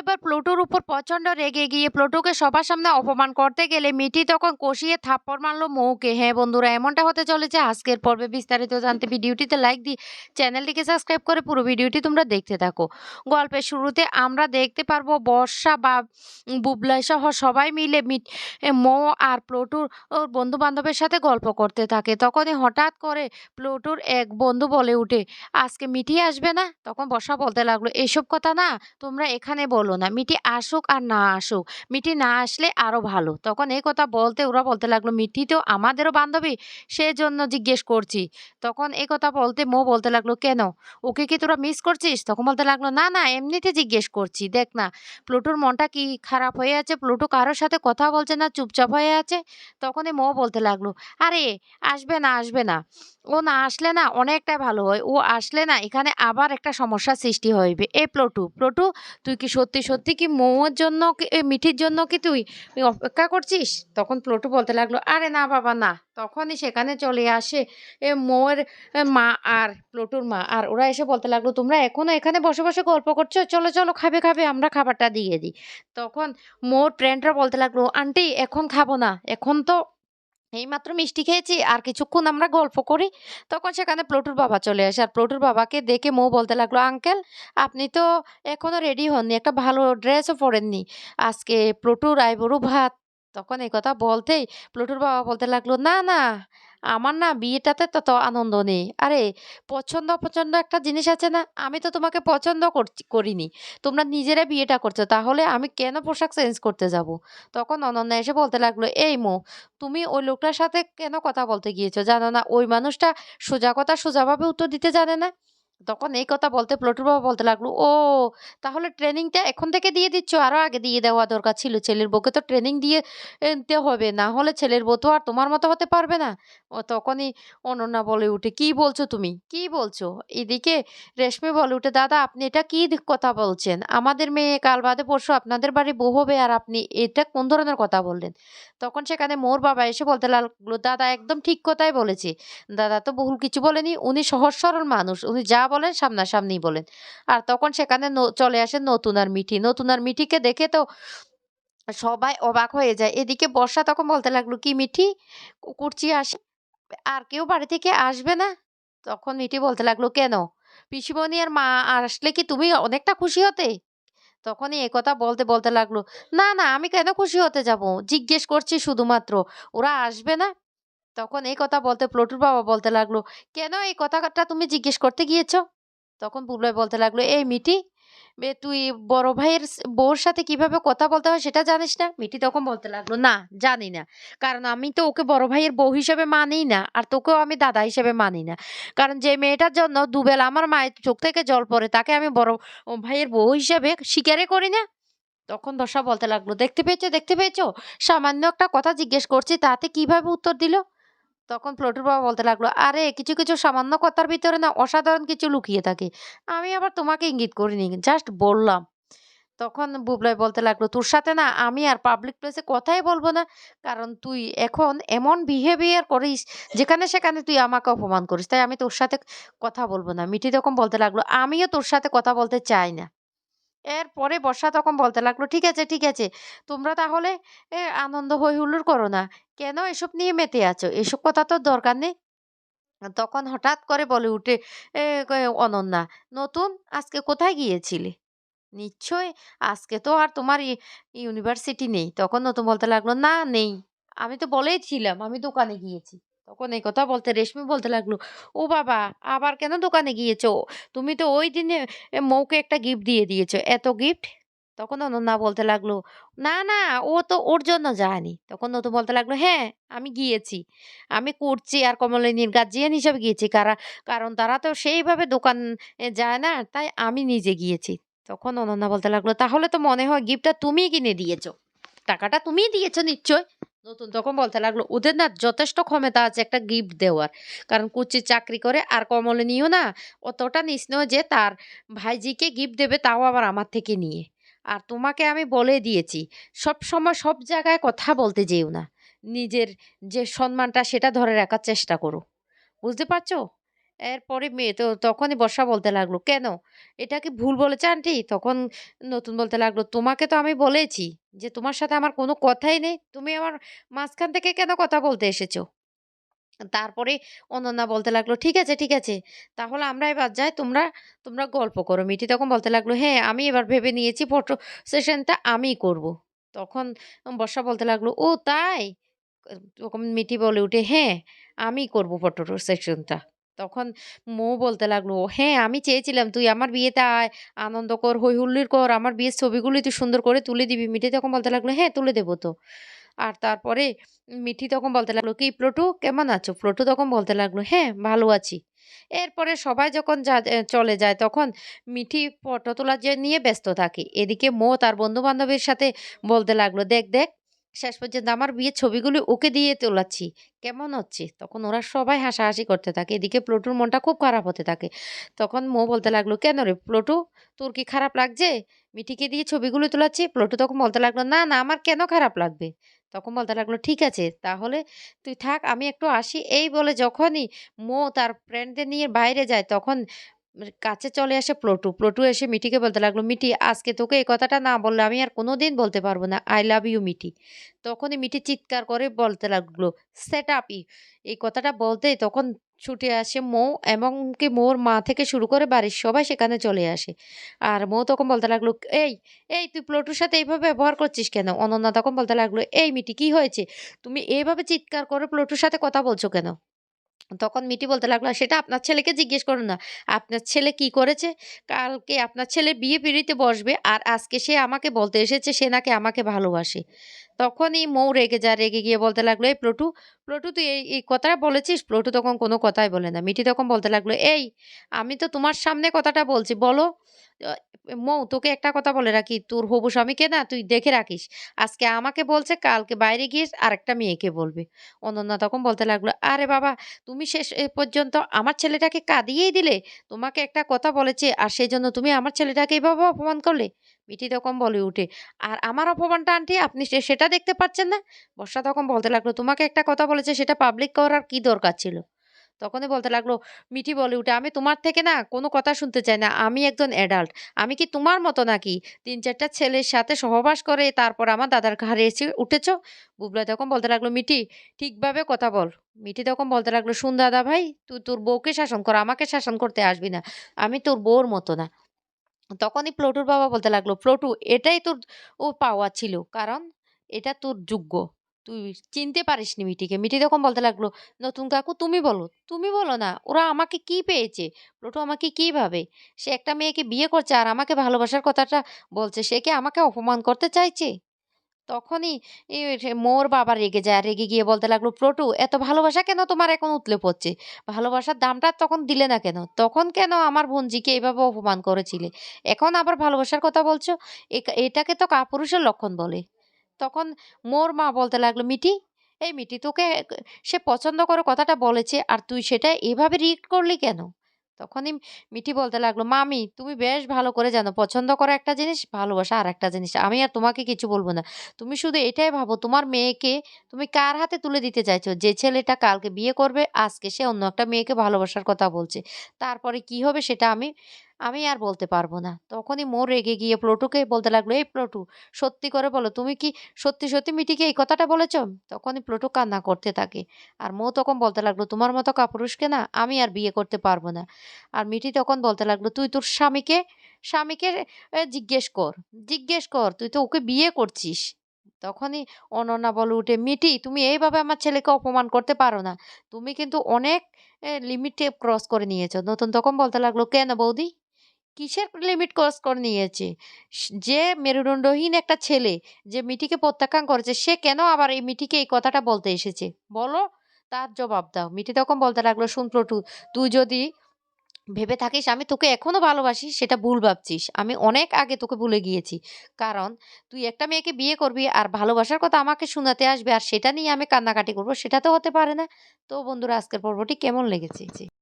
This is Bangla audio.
এবার প্লুটোর উপর প্রচণ্ড রেগে গিয়ে প্লুটোকে সবার সামনে অপমান করতে গেলে মিটি তখন কষিয়ে থাপ্পড় মারলো মৌকে। হ্যাঁ বন্ধুরা, এমনটা হতে চলেছে। আজকের পর্বে বিস্তারিত জানতে ভিডিওটিতে লাইক দিই চ্যানেলটিকে সাবস্ক্রাইব করে পুরো ভিডিওটি তোমরা দেখতে থাকো। গল্পের শুরুতে আমরা দেখতে পারব বর্ষা বা বুবলাই সহ সবাই মিলে মিট মৌ আর প্লুটোর বন্ধু বান্ধবের সাথে গল্প করতে থাকে। তখনই হঠাৎ করে প্লুটোর এক বন্ধু বলে উঠে, আজকে মিটি আসবে না? তখন বর্ষা বলতে লাগল, এসব কথা না, তোমরা এখানে বলো না। মিঠি আসুক আর না আসুক, মিঠি না আসলে আরও ভালো। তখন এই কথা বলতে, ওরা বলতে লাগল, মিঠি তো আমাদেরও বান্ধবী, সেজন্য জিজ্ঞেস করছি। তখন এই কথা বলতে মো বলতে লাগল, কেন? ওকে কি তোরা মিস করছিস? তখন বলতে লাগল, না না, এমনিতে জিজ্ঞেস করছি, দেখ না, প্লুটোর মনটা কি খারাপ হয়ে আছে? প্লুটো কারোর সাথে কথা বলছে না, চুপচাপ হয়ে আছে? তখনই মো বলতে লাগল, আরে, আসবে না আসবে না। ও না আসলে না অনেকটাই ভালো হয়। ও আসলে না এখানে আবার একটা সমস্যার সৃষ্টি হইবে। এ প্লটু প্লটু, তুই কি সত্যি সত্যি কি মৌয়ের জন্য মিঠির জন্য কি তুই অপেক্ষা করছিস? তখন প্লটু বলতে লাগল, আরে না বাবা, না। তখনই সেখানে চলে আসে এ মোয়ের মা আর প্লটুর মা। আর ওরা এসে বলতে লাগল, তোমরা এখনও এখানে বসে বসে গল্প করছ? চলো চলো, খাবে খাবে, আমরা খাবারটা দিয়ে দিই। তখন মোর ফ্রেন্ডরা বলতে লাগল, আন্টি, এখন খাব না। এখন তো এইমাত্র মিষ্টি খেয়েছি, আর কিছুক্ষণ আমরা গল্প করি। তখন সেখানে প্লটুর বাবা চলে আসে, আর প্লটুর বাবাকে দেখে মৌ বলতে লাগল, আঙ্কেল, আপনি তো এখনও রেডি হননি, একটা ভালো ড্রেসও পরেননি। আজকে প্লটুর আইবুড়ো ভাত। তখন এই কথা বলতেই প্লটুর বাবা বলতে লাগল, না না আমার না বিয়েটাতে তত আনন্দ নেই। আরে, পছন্দ অপছন্দ একটা জিনিস আছে না, আমি তো তোমাকে পছন্দ করছি, করিনি। তোমরা নিজেরা বিয়েটা করছ, তাহলে আমি কেন পোশাক চেঞ্জ করতে যাব? তখন অনন্যা এসে বলতে লাগল, এই মো, তুমি ওই লোকটার সাথে কেন কথা বলতে গিয়েছো? জানো না, ওই মানুষটা সোজা কথা সোজাভাবে উত্তর দিতে জানে না? তখন এই কথা বলতে প্লটুর বাবা বলতে লাগল, ও, তাহলে ট্রেনিংটা এখন থেকে দিয়ে দিচ্ছ? আরও আগে দিয়ে দেওয়া দরকার ছিল। ছেলের বউকে তো ট্রেনিং দিয়ে দিতে হবে। না হলে ছেলের বউ তো আর তোমার মতো হতে পারবে না। ও তখনই অনন্যা বলে উঠে, কি বলছো তুমি? কি বলছো? এদিকে রেশমি বলে উঠে, দাদা, আপনি এটা কি কথা বলছেন? আমাদের মেয়ে কাল বাদে পরশু আপনাদের বাড়ি বউ হবে আর আপনি এটা কোন ধরনের কথা বললেন? তখন সেখানে মোর বাবা এসে বলতে লাগল, দাদা, একদম ঠিক কথাই বলেছি। দাদা তো বহুল কিছু বলেনি। উনি সহজ সরল মানুষ। উনি যা বলেন সামনাসামনি বলেন। আর তখন সেখানে চলে আসে নতুন আর মিঠি। নতুন আর মিঠিকে দেখে তো সবাই অবাক হয়ে যায়। এদিকে বর্ষা তখন বলতে লাগল, কি মিঠি? কুকুরচি আসে? আর কেউ বাড়ি থেকে আসবে না? তখন মিঠি বলতে লাগল, কেন? পিসিমণি আর মা আসলে কি তুমি অনেকটা খুশি হতে? তখনই এ কথা বলতে বলতে লাগল, না না, আমি কেন খুশি হতে যাব? জিজ্ঞেস করছি শুধুমাত্র। ওরা আসবে না? তখন এই কথা বলতে প্লটুর বাবা বলতে লাগল, কেন এই কথাটা তুমি জিজ্ঞেস করতে গিয়েছো? তখন বুবলাই বলতে লাগল, এই মিটি তুই বড় ভাইয়ের বউর সাথে কীভাবে কথা বলতে হয় সেটা জানিস না? মিটি তখন বলতে লাগল, না, জানি না। কারণ আমি তো ওকে বড় ভাইয়ের বউ হিসেবে মানি না, আর তোকেও আমি দাদা হিসেবে মানি না। কারণ যে মেয়েটার জন্য দুবেলা আমার মায়ের চোখ থেকে জল পড়ে, তাকে আমি বড় ভাইয়ের বউ হিসেবে স্বীকারই করি না? তখন বর্ষা বলতে লাগল, দেখতে পেয়েছ দেখতে পেয়েছ? সামান্য একটা কথা জিজ্ঞেস করছি, তাতে কীভাবে উত্তর দিল? তখন প্লটুর বাবা বলতে লাগল, আরে, কিছু কিছু সামান্য কথার ভিতরে না অসাধারণ কিছু লুকিয়ে থাকে। আমি আবার তোমাকে ইঙ্গিত করিনি, জাস্ট বললাম। তখন বুবলাই বলতে লাগল, তোর সাথে না আমি আর পাবলিক প্লেসে কথাই বলব না, কারণ তুই এখন এমন বিহেভিয়ার করিস যেখানে সেখানে তুই আমাকে অপমান করিস, তাই আমি তোর সাথে কথা বলব না। মিঠি তখন বলতে লাগল, আমিও তোর সাথে কথা বলতে চাই না। এরপরে বর্ষা তখন বলতে লাগল, ঠিক আছে ঠিক আছে, তোমরা তাহলে আনন্দ হই হুল্লোড় করো না। কেন এসব নিয়ে মেতে আছো? এসব কথা তো দরকার নেই। তখন হঠাৎ করে বলে উঠে অনন্যা, নতুন? আজকে কোথায় গিয়েছিলে? নিশ্চয়, আজকে তো আর তোমার ইউনিভার্সিটি নেই। তখন নতুন বলতে লাগল, না, নেই। আমি তো বলেইছিলাম, আমি দোকানে গিয়েছি। তখন এই কথা বলতে, রেশমি বলতে লাগল, ও বাবা, আবার কেন দোকানে গিয়েছো? তুমি তো ওই দিনে মৌকে একটা গিফট দিয়ে দিয়েছ। এত গিফট তখন অনন্যা বলতে লাগল, না না, ও তো ওর জন্য যায়নি। তখন নতুন বলতে লাগল হ্যাঁ আমি গিয়েছি। আমি করছি আর কমলিনীর গার্জিয়ান হিসাবে গিয়েছি। কারা, কারণ তারা তো সেইভাবে দোকান যায় না, তাই আমি নিজে গিয়েছি। তখন অনন্যা বলতে লাগল, তাহলে তো মনে হয় গিফটটা তুমিই কিনে দিয়েছ। টাকাটা তুমিই দিয়েছ নিশ্চয়? নতুন তখন বলতে লাগল, ওদের না যথেষ্ট ক্ষমতা আছে একটা গিফট দেওয়ার। কারণ কুচির চাকরি করে আর কমলিনীও না অতটা নিস্নেহ যে তার ভাইজিকে গিফট দেবে তাও আবার আমার থেকে নিয়ে। আর তোমাকে আমি বলে দিয়েছি সব সময় সব জায়গায় কথা বলতে যেও না নিজের যে সম্মানটা সেটা ধরে রাখার চেষ্টা করো বুঝতে পারছ এরপরে মেয়ে তো তখনই বর্ষা বলতে লাগল, "কেন? এটা কি ভুল বলেছে আন্টি?" তখন নতুন বলতে লাগল, "তোমাকে তো আমি বলেছি যে তোমার সাথে আমার কোনো কথাই নেই। তুমি আমার মাঝখান থেকে কেন কথা বলতে এসেছ?" তারপরে অনন্যা বলতে লাগল, "ঠিক আছে, ঠিক আছে। তাহলে আমরা এবার যাই। তোমরা তোমরা গল্প করো।" মিঠি তখন বলতে লাগল, "হ্যাঁ, আমি এবার ভেবে নিয়েছি ফটো সেশনটা আমিই করব।" তখন বর্ষা বলতে লাগল, "ও তাই?" তখন মিঠি বলে উঠে, "হ্যাঁ, আমিই করব ফটো সেশনটা।" তখন মৌ বলতে লাগল, "হ্যাঁ, আমি চেয়েছিলাম তুই আমার বিয়েতে আয়, আনন্দ কর, হৈ হুল্লোড় কর। আমার বিয়ের ছবিগুলি তুই সুন্দর করে তুলে দিবি।" মিঠি তখন বলতে লাগল, "হ্যাঁ, তুলে দেবো তো।" আর তারপরে মিঠি তখন বলতে লাগল, "কি প্লটু কেমন আছো?" প্লটু তখন বলতে লাগল, "হ্যাঁ, ভালো আছি।" এরপরে সবাই যখন যা চলে যায় তখন মিঠি ফটো তোলা যে নিয়ে ব্যস্ত থাকে। এদিকে মো তার বন্ধু-বান্ধবের সাথে বলতে লাগল, "দেখ, দেখ শেষ পর্যন্ত আমার বিয়ের ছবিগুলি ওকে দিয়ে তোলাচ্ছি। কেমন হচ্ছে?" তখন ওরা সবাই হাসাহাসি করতে থাকে। এদিকে প্লটুর মনটা খুব খারাপ হতে থাকে। তখন মো বলতে লাগল, "কেন রে প্লটু? তোর কি খারাপ লাগছে? মিঠিকে দিয়ে ছবিগুলো তোলাচ্ছি?" প্লটু তখন বলতে লাগল, "না, না আমার কেন খারাপ লাগবে?" তখন বলতে লাগল, "ঠিক আছে তাহলে তুই থাক আমি একটু আসি।" এই বলে যখনই মো তার ফ্রেন্ডদের নিয়ে বাইরে যায় তখন কাছে চলে আসে প্লটু। প্লটু এসে মিটিকে বলতে লাগল, মিটি আজকে তোকে এই কথাটা না বললে আমি আর কোনো দিন বলতে পারব না। আই লাভ ইউ মিটি তখনই মিটি চিৎকার করে বলতে লাগল, "সেট আপ ই" এই কথাটা বলতেই তখন ছুটে আসে মৌ এবং কি মোর মা থেকে শুরু করে বাড়ির সবাই সেখানে চলে আসে। আর মৌ তখন বলতে লাগল, "এই, এই তুই প্লটুর সাথে এইভাবে ব্যবহার করছিস কেন?" অনন্যা তখন বলতে লাগল, "এই মিটি কি হয়েছে? তুমি এইভাবে চিৎকার করে প্লটুর সাথে কথা বলছো কেন?" তখন মিটি বলতে লাগল, "সেটা আপনার ছেলেকে জিজ্ঞেস করুন না। আপনার ছেলে কি করেছে? কালকে আপনার ছেলে বিয়ে পিঁড়িতে বসবে আর আজকে সে আমাকে বলতে এসেছে সে নাকি আমাকে ভালোবাসে।" তখনই মৌ রেগে যা রেগে গিয়ে বলতে লাগল, "এই প্লটু, প্লটু তুই এই, এই কথাটা বলেছিস?" প্লটু তখন কোনো কথাই বলে না। মিটি তখন বলতে লাগল, "এই আমি তো তোমার সামনে কথাটা বলছি। বলো?" মৌ তোকে একটা কথা বলে রাখি, তোর হবু স্বামীকে না তুই দেখে রাখিস। আজকে আমাকে বলছে, কালকে বাইরে গিয়ে আরেকটা মেয়েকে বলবে। অনন্যা তখন বলতে লাগল, "আরে বাবা তুমি শেষ পর্যন্ত আমার ছেলেটাকে কাঁদিয়েই দিলে। তোমাকে একটা কথা বলেছে আর সেই জন্য তুমি আমার ছেলেটাকে এভাবে অপমান করলে?" মিঠি তখন বলে উঠে, "আর আমার অপমানটা আন্টি আপনি সেটা দেখতে পাচ্ছেন না?" বর্ষা তখন বলতে লাগল, "তোমাকে একটা কথা বলেছে সেটা পাবলিক করার কি দরকার ছিল?" তখনই বলতে লাগল, মিঠি বলে উঠে, "আমি তোমার থেকে না কোনো কথা শুনতে চাই না। আমি একজন অ্যাডাল্ট। আমি কি তোমার মতো নাকি ৩-৪ টা ছেলের সাথে সহবাস করে তারপর আমার দাদার ঘাড়ে এসে উঠেছ?" বুবলা তখন বলতে লাগল, "মিঠি ঠিকভাবে কথা বল।" মিঠি তখন বলতে লাগল, শুন দাদা ভাই, তুই তোর বউকে শাসন কর। আমাকে শাসন করতে আসবি না। আমি তোর বউর মতো না।" তখনই প্লটুর বাবা বলতে লাগল, "প্লটু এটাই তোর ও পাওয়া ছিল। কারণ এটা তোর যোগ্য। তুই চিনতে পারিস নি মিটিকে মিটি তখন বলতে লাগল, "নতুন কাকু তুমি বলো।" "তুমি বলো না। ওরা আমাকে কি পেয়েছে? প্লটু আমাকে কি ভাবে? সে একটা মেয়েকে বিয়ে করছে আর আমাকে ভালোবাসার কথাটা বলছে। সে কি আমাকে অপমান করতে চাইছে?" তখনই মোর বাবা রেগে যায়। রেগে গিয়ে বলতে লাগল, প্রটু এত ভালোবাসা কেন তোমার এখন উতলে পড়ছে? ভালোবাসার দামটা তখন দিলে না কেন? তখন কেন আমার বোনঝিকে এভাবে অপমান করেছিলে? এখন আবার ভালোবাসার কথা বলছো? এটাকে তো কাপুরুষের লক্ষণ বলে।" তখন মোর মা বলতে লাগল, "মিঠি, এই মিটি তোকে সে পছন্দ করে কথাটা বলেছে আর তুই সেটা এভাবে রিঅ্যাক্ট করলি কেন?" তখনই মিঠি বলতে লাগল, "মামি তুমি বেশ ভালো করে জানো পছন্দ করা একটা জিনিস, ভালোবাসা আর একটা জিনিস। আমি আর তোমাকে কিছু বলব না। তুমি শুধু এটাই ভাবো তোমার মেয়েকে তুমি কার হাতে তুলে দিতে চাইছো? যে ছেলেটা কালকে বিয়ে করবে, আজকে সে অন্য একটা মেয়েকে ভালোবাসার কথা বলছে। তারপরে কি হবে সেটা আমি আমি আর বলতে পারব না।" তখনই মোর রেগে গিয়ে প্লটুকে বলতে লাগল, "এই প্লটু সত্যি করে বলো তুমি কি সত্যি, সত্যি মিটিকে এই কথাটা বলেছ?" তখনই প্লটু কান্না করতে থাকে। আর মো তখন বলতে লাগল, "তোমার মতো কাপুরুষকে না আমি আর বিয়ে করতে পারব না।" আর মিটি তখন বলতে লাগল, "তুই তোর স্বামীকে স্বামীকে জিজ্ঞেস কর, জিজ্ঞেস কর। তুই তো ওকে বিয়ে করছিস।" তখনই অনন্যা বলে উঠে, মিটি তুমি এইভাবে আমার ছেলেকে অপমান করতে পারো না। তুমি কিন্তু অনেক লিমিটে ক্রস করে নিয়েছো।" নতুন তখন বলতে লাগল, "কেন বৌদি? কিসের লিমিট ক্রস করে নিয়েছে? যে মেরুদণ্ডহীন একটা ছেলে যে মিঠিকে প্রত্যাখ্যান করেছে সে কেন আবার এই মিঠিকে এই কথাটা বলতে এসেছে? বলো, তার জবাব দাও।" মিঠি তখন বলতে লাগল, শুন প্রটু তুই যদি ভেবে থাকিস আমি তোকে এখনও ভালোবাসি সেটা ভুল ভাবছিস। আমি অনেক আগে তোকে ভুলে গিয়েছি। কারণ তুই একটা মেয়েকে বিয়ে করবি আর ভালোবাসার কথা আমাকে শোনাতে আসবে আর সেটা নিয়ে আমি কান্নাকাটি করব সেটা তো হতে পারে না।" তো বন্ধুরা আজকের পর্বটি কেমন লেগেছে?